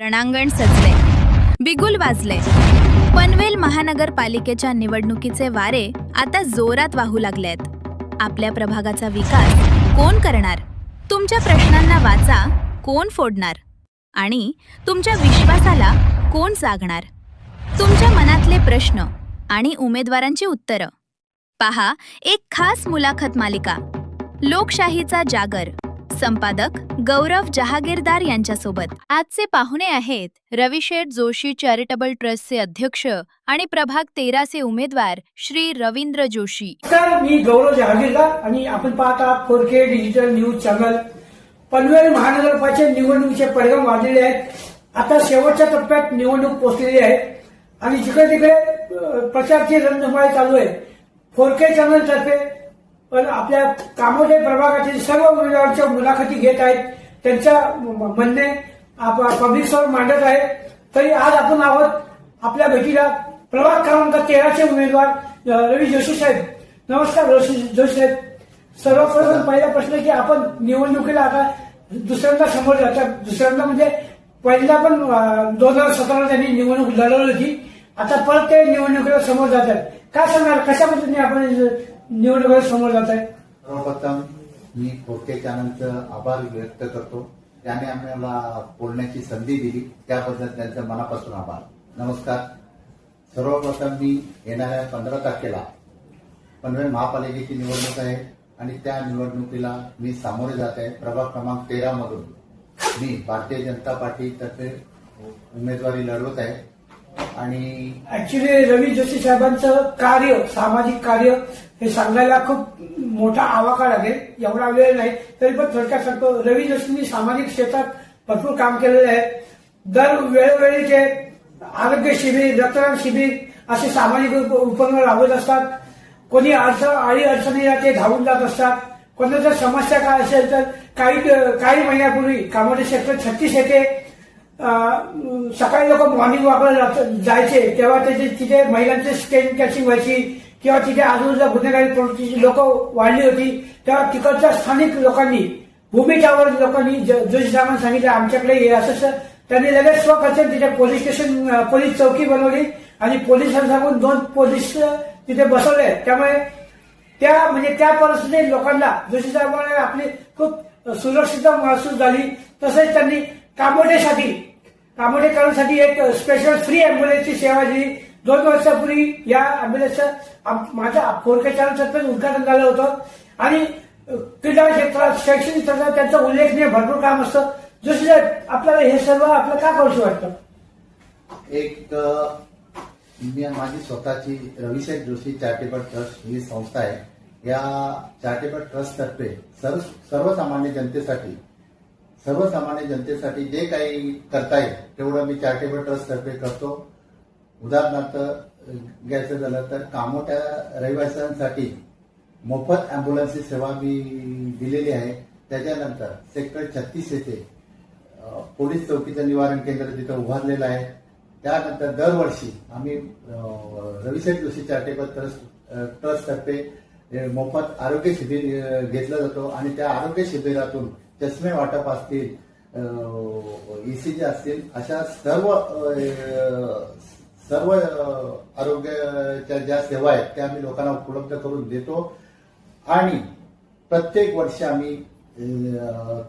रणांगण सजले. बिगुल वाजले. पनवेल महानगरपालिकेच्या निवडणुकीचे वारे आता जोरात वाहू लागलेत. आपल्या प्रभागाचा विकास कोण करणार? तुमच्या प्रश्नांना वाचा कोण फोडणार? आणि तुमच्या विश्वासाला कोण जागणार? तुमच्या मनातले प्रश्न आणि उमेदवारांची उत्तरं. पहा एक खास मुलाखत मालिका. लोकशाहीचा जागर. संपादक गौरव जहागीरदार यांच्यासोबत. आजचे पाहुणे आहेत रविशेठ जोशी चॅरिटेबल ट्रस्टचे अध्यक्ष आणि प्रभाग तेराचे उमेदवार श्री रवींद्र जोशी. नमस्कार मी गौरव जहागीरदार आणि आपण पाहता four K digital news channel. Panvel महानगरपालिकेच्या निवडणुकीचे परिणाम वाढलेले आहेत. आता शेवटच्या टप्प्यात निवडणूक पोहोचलेली आहे. आणि जिकडे तिकडे प्रचारची रणधुमाळी चालू आहे. फोर के चॅनल तर्फे पण आपल्या कामोदे प्रभागातील सर्व उमेदवारांच्या मुलाखती घेत आहेत. त्यांच्या म्हणणे पब्लिक समोर मांडत आहे तरी आज आपण आहोत आपल्या भेटीला प्रभाग क्रमांक तेराचे उमेदवार रवी जोशी साहेब. नमस्कार जोशी जोशी साहेब. सर्वप्रथम पहिला प्रश्न की आपण निवडणुकीला आता दुसऱ्यांदा समोर जातात दुसऱ्यांदा म्हणजे पहिल्यांदा पण दोन हजार सतराला त्यांनी निवडणूक लढवली होती. आता परत ते निवडणुकीला समोर जातात काय सांगणार कशा पद्धतीने आपण निवडणुकीला समोर जात आहे. सर्वप्रथम मी फोके चॅनलचं आभार व्यक्त करतो. त्याने आम्हाला बोलण्याची संधी दिली. त्याबद्दल त्यांचा मनापासून आभार. नमस्कार. सर्वप्रथम मी येणाऱ्या पंधरा तारखेला पनवेल महापालिकेची निवडणूक आहे आणि त्या निवडणुकीला मी सामोरे जात आहे. प्रभाग क्रमांक तेरा मधून मी भारतीय जनता पार्टीतर्फे उमेदवारी लढवत आहे. आणि ऍक्च्युली रवी जोशी साहेबांचं कार्य सामाजिक कार्य हे सांगायला खूप मोठा आवाका लागेल. एवढा वेळ नाही तरी पण थोडक्यात सांगतो रवी जोशींनी सामाजिक क्षेत्रात भरपूर काम केलेलं आहे. दर वेळोवेळी ते आरोग्य शिबिर रक्तदान शिबिर असे सामाजिक उप- उपक्रम राबवत असतात. कोणी अडचण आडी अडचणीला ते धावून जात असतात. कोणाच्या समस्या काय असेल तर काही काही महिन्यापूर्वी कामोडी क्षेत्र छत्तीस येथे सकाळी लोक मॉर्निंग वॉकला जायचे तेव्हा त्याचे तिथे महिलांचे स्टेन कॅचिंग व्हायची किंवा तिथे आजूबाजूला गुन्हेगारी प्रवृत्तीची लोक वाढली होती तेव्हा तिकडच्या स्थानिक लोकांनी भूमी टावर लोकांनी ज- जोशी साहेबांना सांगितलं आमच्याकडे हे असं त्यांनी लगेच स्वखर्च तिथे पोलीस स्टेशन पोलीस चौकी बनवली आणि पोलिसांसमोर दोन पोलीस तिथे बसवले. त्यामुळे त्या म्हणजे त्या परिस्थितीत लोकांना जोशी साहेबांना आपली खूप सुरक्षितता महसूस झाली. तसेच त्यांनी कामोडेसाठी कामोडेकरांसाठी एक स्पेशल फ्री अँब्युलन्सची सेवा दिली. दोन वर्षापूर्वी या अँब्युलन्सचं माझ्या फोरके उद्घाटन झालं होतं. आणि क्रीडा क्षेत्रात शैक्षणिक क्षेत्रात त्यांचं उल्लेखनीय भरपूर काम असतं. जोशी आपल्याला हे सर्व आपलं का करूशी वाटतं? एक मी माझी स्वतःची रविशेख जोशी चॅरिटेबल ट्रस्ट ही संस्था आहे. या चॅरिटेबल ट्रस्टतर्फे सर्व सर्वसामान्य जनतेसाठी सर्वसामान्य जनतेसाठी जे काही करता येईल तेवढं मी चॅरिटेबल ट्रस्टतर्फे करतो. उदाहरणार्थ घ्यायचं झालं तर कामोट्या रहिवाशांसाठी मोफत अँब्युलन्सची सेवा मी दिलेली आहे. त्याच्यानंतर सेक्टर छत्तीस येथे पोलीस चौकीचं निवारण केंद्र तिथं उभारलेलं आहे. त्यानंतर दरवर्षी आम्ही Ravisheth Joshi charitable trust trust मोफत आरोग्य शिबिर घेतला घेतलं जातो. आणि त्या आरोग्य शिबिरातून चष्मे वाटप असतील ईसीजी असतील अशा सर्व सर्व आरोग्याच्या ज्या सेवा आहेत त्या आम्ही लोकांना उपलब्ध करून देतो. आणि प्रत्येक वर्षी आम्ही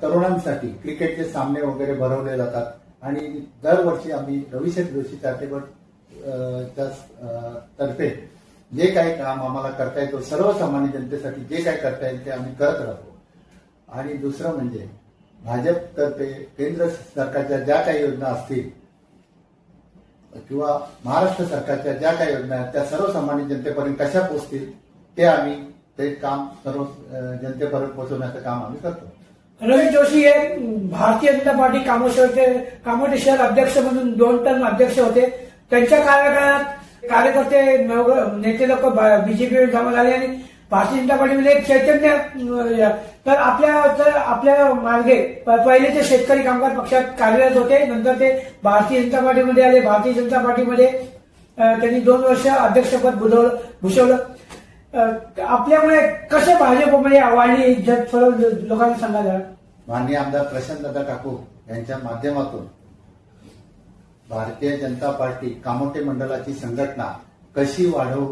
तरुणांसाठी क्रिकेटचे सामने वगैरे भरवले जातात. आणि दरवर्षी आम्ही रविशेठ जोशी चॅरिटेबल च्या तर्फे जे काही काम आम्हाला करता येतो सर्वसामान्य जनतेसाठी जे काही करता येईल ते आम्ही करत राहतो. आणि दुसरं म्हणजे भाजपतर्फे केंद्र सरकारच्या ज्या काही योजना असतील किंवा महाराष्ट्र सरकारच्या ज्या काही योजना आहेत त्या सर्वसामान्य जनतेपर्यंत कशा पोहोचतील ते आम्ही ते काम सर्व जनतेपर्यंत पोहोचवण्याचं काम आम्ही करतो. रवी जोशी हे भारतीय जनता पार्टी कामोशेवरचे कामोटे शहर अध्यक्ष म्हणून दोन टर्म अध्यक्ष होते. त्यांच्या कार्यकाळात कार्यकर्ते नव- नेते लोक बीजेपीवर जमा झाले आणि भारतीय जनता पार्टीमध्ये एक चैतन्य तर आपल्या तर आपल्या मार्गे पहिले ते शेतकरी कामगार पक्षात कार्यरत होते नंतर ते भारतीय जनता पार्टीमध्ये आले. भारतीय जनता पार्टीमध्ये त्यांनी दोन वर्ष अध्यक्षपद भुलवलं भूषवलं. आपल्यामुळे कसे भाजपमध्ये वाढली इज्जत थोडं लोकांना सांगा जरा. माननीय आमदार प्रशांत दादा यांच्या माध्यमातून भारतीय जनता पार्टी कामोटे मंडळाची संघटना कशी वाढव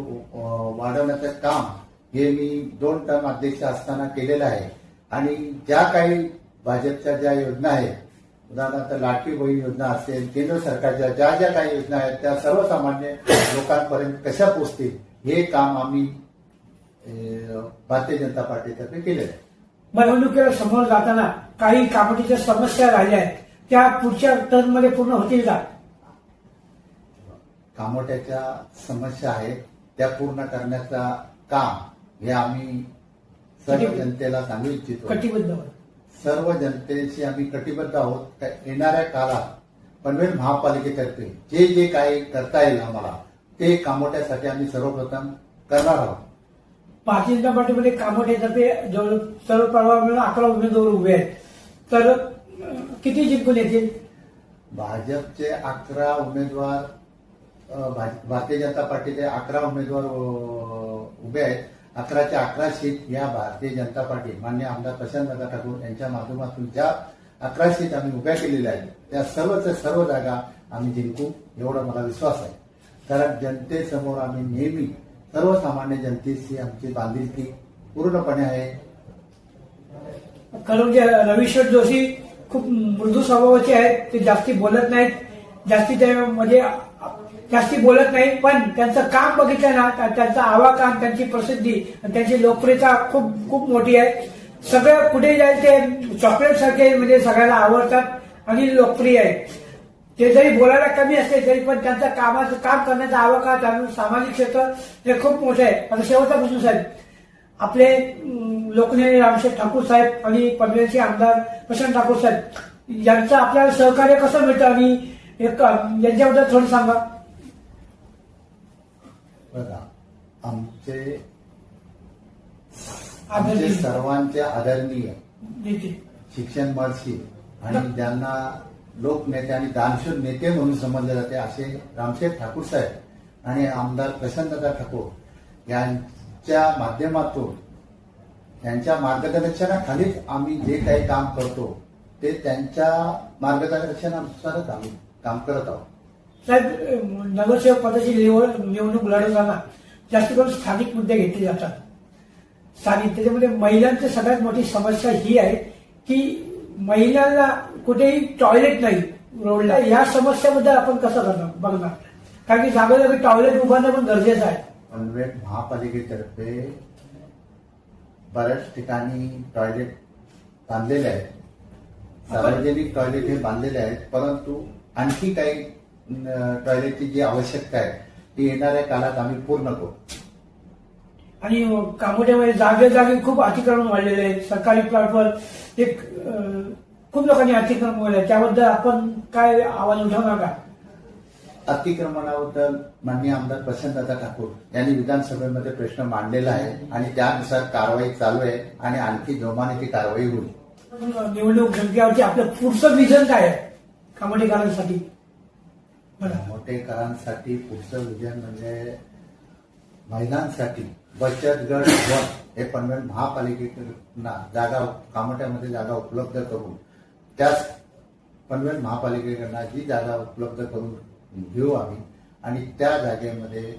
वाढवण्याचं काम हे मी दोन टर्म अध्यक्ष असताना केलेलं आहे. आणि ज्या काही भाजपच्या ज्या योजना आहेत उदाहरणार्थ लाटकी बहीण योजना असेल केंद्र सरकारच्या ज्या ज्या काही योजना आहेत त्या सर्वसामान्य लोकांपर्यंत कशा पोहोचतील हे काम आम्ही भारतीय जनता पार्टीतर्फे केलेलं आहे. निवडणुकीला समोर जाताना काही कामटीच्या समस्या राहिल्या आहेत. त्या पुढच्या टर्ममध्ये पूर्ण होतील का? कामोट्याच्या समस्या आहेत त्या पूर्ण करण्याचा काम हे आम्ही सर्व जनतेला सांगू इच्छितो. कटिबद्ध. सर्व जनतेशी आम्ही कटिबद्ध आहोत. येणाऱ्या काळात पनवेल महापालिकेतर्फे जे जे काही करता येईल आम्हाला ते कामोट्यासाठी आम्ही सर्वप्रथम करणार आहोत. भारतीय जनता पार्टीमध्ये कामोठ्यातर्फे जवळ सर्व प्रभागामध्ये अकरा उमेदवार उभे आहेत. तर किती जिंकून येतील? भाजपचे अकरा उमेदवार भारतीय जनता पार्टीचे अकरा उमेदवार उभे आहेत. अकराच्या अकरा सीट या भारतीय जनता पार्टी मान्य आमदार प्रशांतदादा ठाकूर यांच्या माध्यमातून ज्या अकरा सीट आम्ही उभ्या केलेल्या आहेत त्या सर्वच्या सर्व जागा आम्ही जिंकू एवढा मला विश्वास आहे. कारण जनतेसमोर आम्ही नेहमी सर्वसामान्य जनतेशी आमची बांधिलकी पूर्णपणे आहे. कारण जे रविशर जोशी खूप मृदू स्वभावाचे आहेत ते जास्ती बोलत नाहीत. जास्ती त्यामध्ये जास्ती बोलत नाही पण त्यांचं काम बघितलं ना तर त्यांचा आवाकान त्यांची प्रसिद्धी आणि त्यांची लोकप्रियता खूप खूप मोठी आहे. सगळं कुठे जाईल ते चॉकलेट सारखे म्हणजे सगळ्याला आवडतात आणि लोकप्रिय आहे. ते जरी बोलायला कमी असले तरी पण त्यांचं कामाचं काम करण्याचा आवाका त्यांना सामाजिक क्षेत्र हे खूप मोठं आहे. आता शेवटचा प्रश्न साहेब. आपले लोकनेते रामशेठ ठाकूर साहेब आणि पनवेलचे आमदार प्रशांत ठाकूर साहेब यांचं आपल्याला सहकार्य कसं मिळतं? आणि एक यांच्याबद्दल थोडं सांगा. बघा आमचे. आमचे सर्वांचे आदरणीय शिक्षण महर्षी आणि ज्यांना लोकनेते आणि दानशूर नेते म्हणून समजले जाते असे रामशेठ ठाकूर साहेब आणि आमदार प्रशांतदा ठाकूर यांच्या माध्यमातून यांच्या मार्गदर्शनाखालीच आम्ही जे काही काम करतो ते त्यांच्या मार्गदर्शनानुसारच आम्ही काम करत आहोत साहेब नगरसेवक पदाची निवड निवडणूक लढवताना जास्त करून स्थानिक मुद्दे घेतले जातात. स्थानिक त्याच्यामध्ये महिलांची सगळ्यात मोठी समस्या ही आहे की महिलांना कुठेही टॉयलेट नाही रोडला या समस्याबद्दल आपण कसं करणार बघणार? कारण की जागोजागी टॉयलेट उभारणं पण गरजेचं आहे. पनवेल महापालिकेतर्फे बऱ्याच ठिकाणी टॉयलेट बांधलेले आहेत. सार्वजनिक टॉयलेट हे बांधलेले आहेत परंतु आणखी काही टॉयलेटची जी आवश्यकता आहे ती येणाऱ्या काळात आम्ही पूर्ण करू. आणि कामोट्यामध्ये जागोजागी खूप अतिक्रमण वाढलेले आहे सरकारी प्लॉटवर एक खूप लोकांनी अतिक्रमण वाढले त्याबद्दल आपण काय आवाज उठवणार का? अतिक्रमणाबद्दल माननीय आमदार प्रसन्नदा ठाकूर यांनी विधानसभेमध्ये प्रश्न मांडलेला आहे आणि त्यानुसार कारवाई चालू आहे आणि आणखी जोमाने ती कारवाई होईल. निवडणूक जिंकल्यावरती आपलं पुढचं विजन काय आहे? कामोठेकरांसाठी मोठेकरांसाठी पुढचं विजन म्हणजे महिलांसाठी बचत गट वन हे पनवेल महापालिकेकडून जागा कामोट्यामध्ये जागा उपलब्ध करून त्याच पनवेल महापालिकेकडनं जी जागा उपलब्ध करून घेऊ आम्ही. आणि त्या जागेमध्ये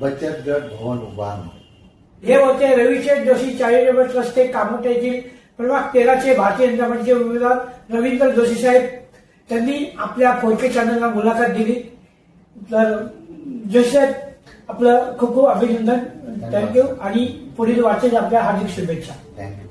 बचत गट भवन उभारणं हे होते रविशेठ जोशी चॅरिटेबल ट्रस्ट ते कामोठ्यातील प्रभाग तेराचे भारतीय जनता पार्टीचे उमेदवार रवींद्र जोशी साहेब त्यांनी आपल्या फोरके चॅनलला मुलाखत दिली. तर जोशी साहेब आपलं खूप खूप अभिनंदन. थँक्यू आणि पुढील वाटचाल आपल्या हार्दिक शुभेच्छा. थँक्यू